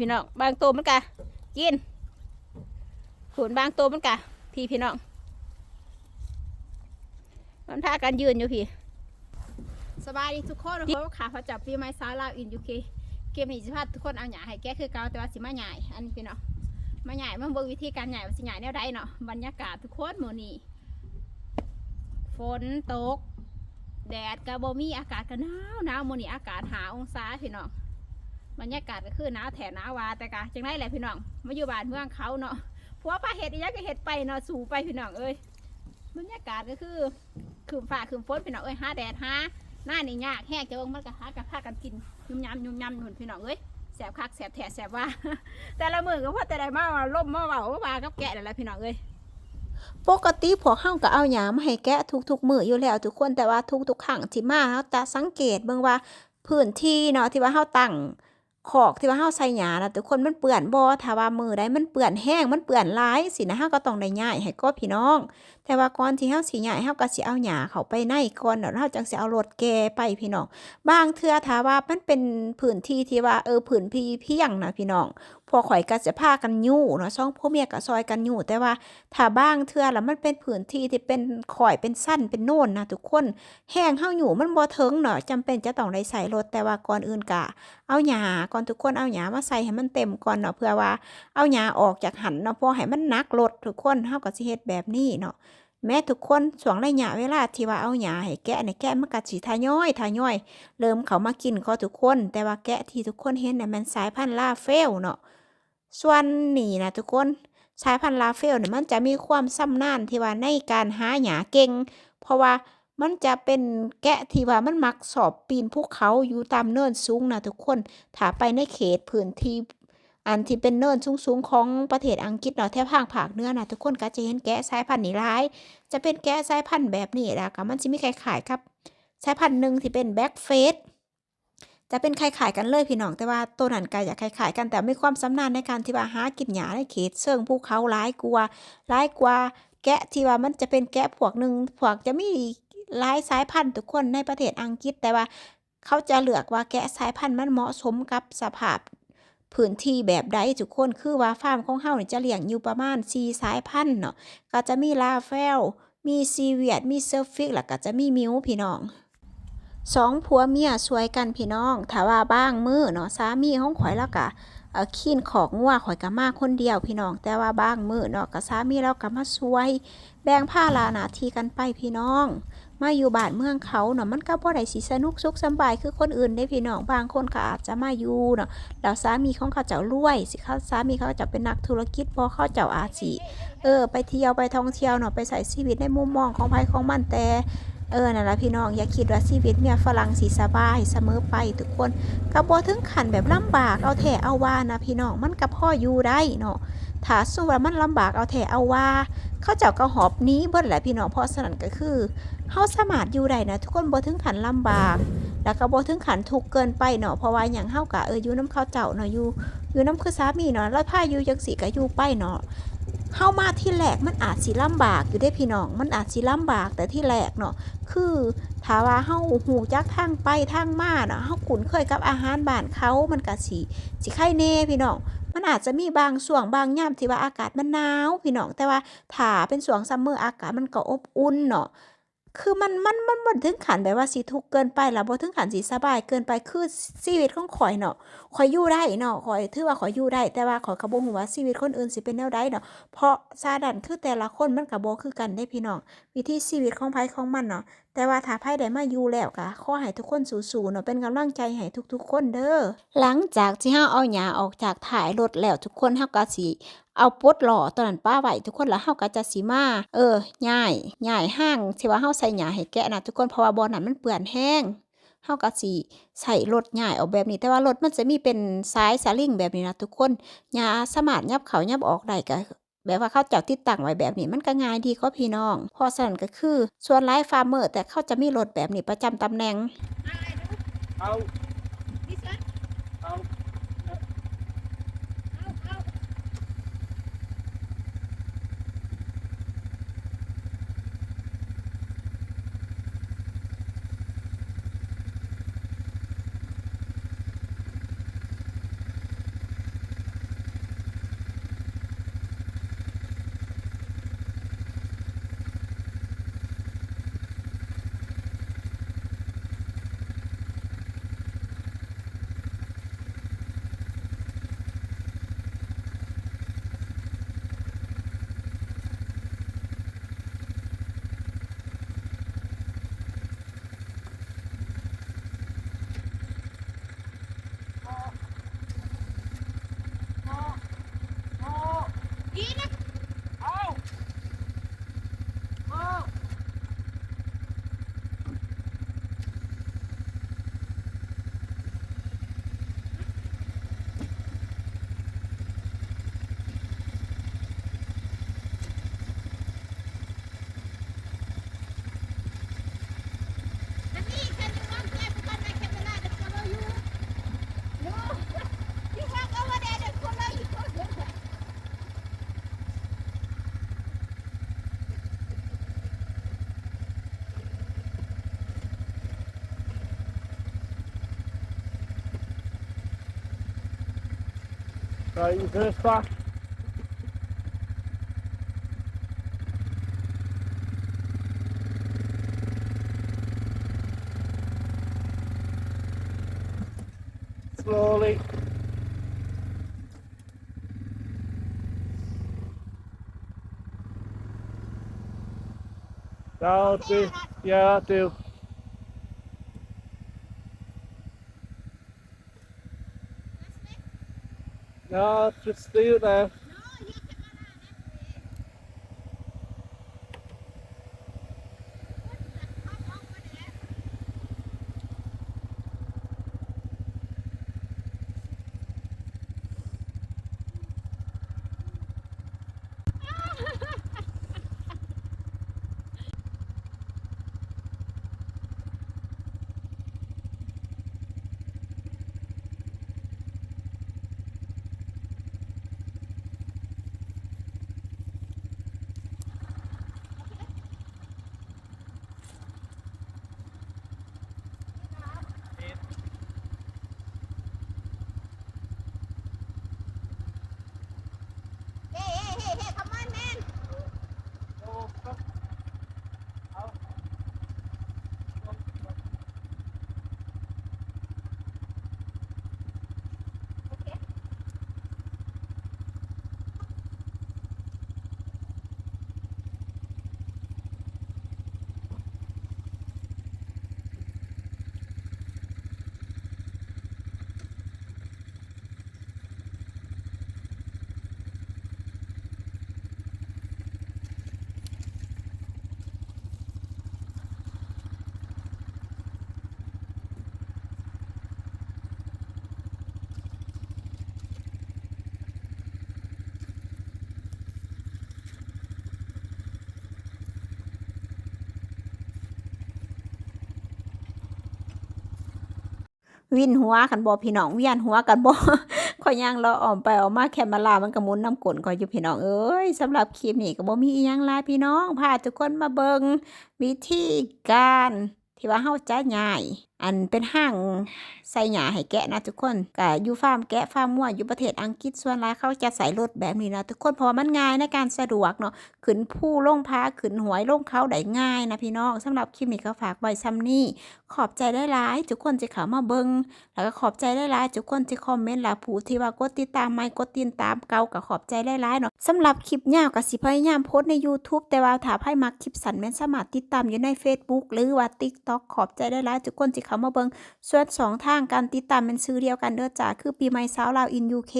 พี่น้องบางตัวมันกะกินขุนบางตัวมันกะพี่พี่น้องมันพากันยืนอยู่พี่ สบายดีทุกคนเพราะว่าขาเขาจับปีไม้สาวลาวอินยูเคเกมนี้สิพาทุกคนเอาหยาให้แก้คือเก่าแต่ว่าสิมาหยายอันนี้พี่น้องมาหยายมาเบิ่งวิธีการหยายว่าสิหยายแนวใดเนาะบรรยากาศทุกคนหมู่นี้ฝนตก แดดกะบ่มีอากาศก็หนาวหนาวหมื้นี้อากาศหาองศาพี่น้อง บรรยากาศก็คือหนาวแถหนาวาแต่กะจังไรแหละพี่น้องมาอยู่บ้านเมืองเขาเนาะผัวปลาเห็ดอีหยังก็เห็ดไปเนาะสู่ไปพี่น้องเอ้ยบรรยากาศก็คือคืมฟ้าคืมฝนพี่น้องเอ้ยหาแดดหาหน้านี่ยากแห้งจะเบิ่งมันก็หากันพากันกินยุ่มยำยุ่มยำหนุนพี่น้องเอ้ยแสบคักแสบแถแสบว่า แต่ละมือก็พอแต่ได้มาล่มมาเบามาว่ากับแกะนั่นแหละพี่น้องเอ้ยปกติพวกเฮาก็เอาหยามาให้แกะทุกๆมืออยู่แล้วทุกคนแต่ว่าทุกๆครั้งที่มาเฮาจะสังเกตเบิ่งว่าพื้นที่เนาะที่ว่าเฮาตั้ง ขอกที่ว่าเฮาใส่หยานะทุกคนมันเปื้อนบ่ถ้าว่ามือใดมันเปื้อนแห้งมันเปื้อนหลายสินะเฮาก็ต้องได้ย่ายให้ก็พี่น้อง แต่ว่าก่อนที่เฮาสิย่ายเฮาก็สิเอาหยาเข้าไปในก่อนเนาะแล้วเฮาจังสิเอารถแกไปพี่น้อง บางเทื่อถ้าว่ามันเป็นพื้นที่ที่ว่าเออพื้นพี่เพียงนะพี่น้อง พวกข่อยก็จะพากันยู่เนาะช่องพ่อเมียก็ซอยกันยู่แต่ว่าถ้าบ้างเทื่อแล้วมันเป็นพื้นที่ที่เป็นข่อยเป็นสั้นเป็นโน่นนะทุกคนแห้งเฮาอยู่มันบ่ถึงเนาะจำเป็นจะต้องได้ใส่รถแต่ว่าก่อนอื่นกะ เอาหญ้าก่อนทุกคนเอาหญ้ามาใส่ให้มันเต็มก่อนเนาะเพื่อว่าเอาหญ้าออกจากหันเนาะพอให้มันหนักรถทุกคนเฮาก็สิเฮ็ดแบบนี้เนาะแม้ทุกคนช่วงระยะเวลาที่ว่าเอาหญ้าให้แกะเนี่ยแกะมันก็สิทยอยทยอย เริ่มเขามากินก็ทุกคน แต่ว่าแกะที่ทุกคนเห็นเนี่ยมันสายพันธุ์ลาเฟลเนาะ ส่วนนี่นะทุกคนสายพันธุ์ลาเฟลเนี่ยมันจะมีความซ้ำนานที่ว่าในการหาหยาเก่ง เพราะว่ามันจะเป็นแกะที่ว่ามันมักสอบปีนภูเขาอยู่ตามเนินสูงนะทุกคนถ้าไปในเขตพื้นที่อันที่เป็นเนินสูงๆของประเทศอังกฤษเนาะแถบภาคภาคเหนือนะทุกคนก็จะเห็นแกะสายพันธุ์นี้หลาย จะเป็นแกะสายพันธุ์แบบนี้แหละก็มันจะมีคล้ายๆครับ สายพันธุ์หนึ่งที่เป็นแบ็กเฟส จะเป็นคล้ายๆกันเลยพี่น้องแต่ว่าตัวนั้นก็อยากคล้ายๆกันแต่ไมีความสำนาญในการที่ว่าหากินหญ้าในเขตเชิงภูเขาหลายกว่าหลายกว่าแกะที่ว่ามันจะเป็นแกะพวกหนึ่งพวกจะมีหลายสายพันธุ์ทุกคนในประเทศอังกฤษแต่ว่าเขาจะเลือกว่าแกะสายพันธุ์มันเหมาะสมกับสภาพพื้นที่แบบใดทุกคนคือว่าฟาร์มของเฮานี่จะเลี้ยงอยู่ประมาณ4สายพันธุ์เนาะก็จะมีลาเฟลมีซีเวียดมีเซอร์ฟิกแล้วก็จะมีมิวพี่น้อง สองผัวเมียช่วยกันพี่น้องถ้าว่าบ้างมือเนาะสามีของข่อยแล้วก็เอ่อขี้นของงัวข่อยก็มาคนเดียวพี่น้อง แต่ว่าบ้างมือเนาะก็สามีเราก็มาช่วย แบ่งผ้าลาหนาทีกันไปพี่น้องมาอยู่บ้านเมืองเขาเนาะมันก็บ่ได้สิสนุกสุขสบายคือคนอื่นได้พี่น้องบางคนก็อาจจะมาอยู่เนาะแล้วสามีของเขาเจ้ารวยสิเขาสามีเขาจะเป็นนักธุรกิจพอเขาเจ้าอาจสิเออ ไปเที่ยวไปท่องเที่ยวเนาะไปใส่ชีวิตในมุมมองของภัยของมันแต่ เออนั่นละพี่น้องอย่าคิดว่าชีวิตเมียฝรั่งสีสบายเสมอไปทุกคนกระบอถึงขันแบบลำบากเอาแถเอาว่านะพี่น้องมันกับพ่ออยู่ได้เนาะถ้าสู้ว่ามันลำบากเอาแถเอาว่าเขาเจ้าก็หอบนี้เบิดแหละพี่น้องเพราะฉะนั้นก็คือเฮาสมารถอยู่ได้นะทุกคนบ่ถึงขันลำบาก แล้วก็บ่ถึงขันทุกเกินไปเนาะเพราะว่าอย่างเฮากะเอออยู่น้ำเขาเจ้าเนาะอยู่อยู่น้ำคือสามีเนาะแล้วพาอยู่จังสิก็อยู่ไปเนาะ เฮามาที่แหลกมันอาจสิลำบากอยู่ได้พี่น้อง มันอาจสิลำบากแต่ที่แหลกเนาะคือถ้าว่าเฮาหูจักทางไปทางมาเนาะเฮาคุ้นเคยกับอาหารบ้านเขามันก็สิสิไข่แน่พี่น้องมันอาจจะมีบางส่วงบางยามที่ว่าอากาศมันหนาวพี่น้องแต่ว่าถ้าเป็นส่วงซัมเมอร์อากาศมันก็อบอุ่นเนาะ คือมันมันมันบดถึงขันแบบว่าสิทุกเกินไปแล้วบ่ถึงขันสิสบายเกินไปคือชีวิตของข่อยเนาะข่อยอยู่ได้เนาะข่อยถือว่าข่อยอยู่ได้ แต่ว่าข่อยก็บ่ฮู้ว่าชีวิตคนอื่นสิเป็นแนวใดเนาะเพราะซาดันคือแต่ละคนมันก็บ่คือกันได้พี่น้องวิธีชีวิตของไผของมันเนาะ แต่ว่าถ้าไผได้มาอยู่แล้วก็ขอให้ทุกคนสู้ๆเนาะเป็นกำลังใจให้ทุกๆ คนเด้อหลังจากที่เฮาเอาหญ้าออกจากท้ายรถแล้วทุกคนเฮาก็สิเอาปดหล่อตอนนั้นป้าไหวทุกคนแล้วเฮาก็จะสิมาเออย่ายย่ายห้างที่ว่าเฮาใส่หญ้าให้แกะนะทุกคนเพราะว่าบ่อนั้นมันเปื้อนแห้งเฮาก็สิใส่รถย่ายออกแบบนี้ แต่ว่ารถมันจะมีเป็นสายสลิงแบบนี้นะทุกคนหยาสามารถยับเขายับออกได้ก็ แบบว่าเขาเจ้าติดตั้งไว้แบบนี้มันก็ง่ายดีก็พี่น้อง พอสนันก็คือ ส่วนไลฟ์ฟาร์มเมอร์แต่เขาจะมีรถแบบนี้ประจำตำแหน่งเอา ดิฉัน เอา เอาเอา อีน Right, you first back. Slowly. That'll do. Yeah, that'll do. No, just stay there. วินหัวกันบ่พี่น้องเวียนหัวกันบ่ข่อยย่างเราออมไปออกมาแคมมาลามันกระมุนน้ำกลนข่อยอยู่พี่น้องเอ้ยสำหรับคลิปนี้ก็บ่มีอีหยังหลาพี่น้องพาทุกคนมาเบิงวิธีการที่ว่าเฮาจะย้าย อันเป็นห้างใส่หญ้าให้แกะนะทุกคนก็อยู่ฟาร์มแกะฟาร์มวัวอยู่ประเทศอังกฤษส่วนหลายเขาจะใส่รถแบบนี้นะทุกคนเพราะมันง่ายในการสะดวกเนาะขึ้นผู้ลงพาขึ้นหวยลงเขาได้ง่ายนะพี่น้องสำหรับคลิปนี้ก็ฝากไว้ซ้ำนี้ขอบใจได้หลายทุกคนที่เข้ามาเบิงแล้วก็ขอบใจหลายทุกคนที่คอมเมนต์ละผู้ที่ว่ากดติดตามไม่กดติดตามเก่าก็ขอบใจหลายเนาะสำหรับคลิปยาวก็สิพยายามโพสใน YouTube แต่ว่าถ้าให้มักคลิปสันแม่นสามารถติดตามอยู่ใน Facebook หรือว่า TikTok ขอบใจหลายทุกคนที่เขามาเบิงส่วนสองทางการติดตามเป็นซื้อเดียวกันเด้อจ้าคือปีใหม่สาวลาวอินยูเค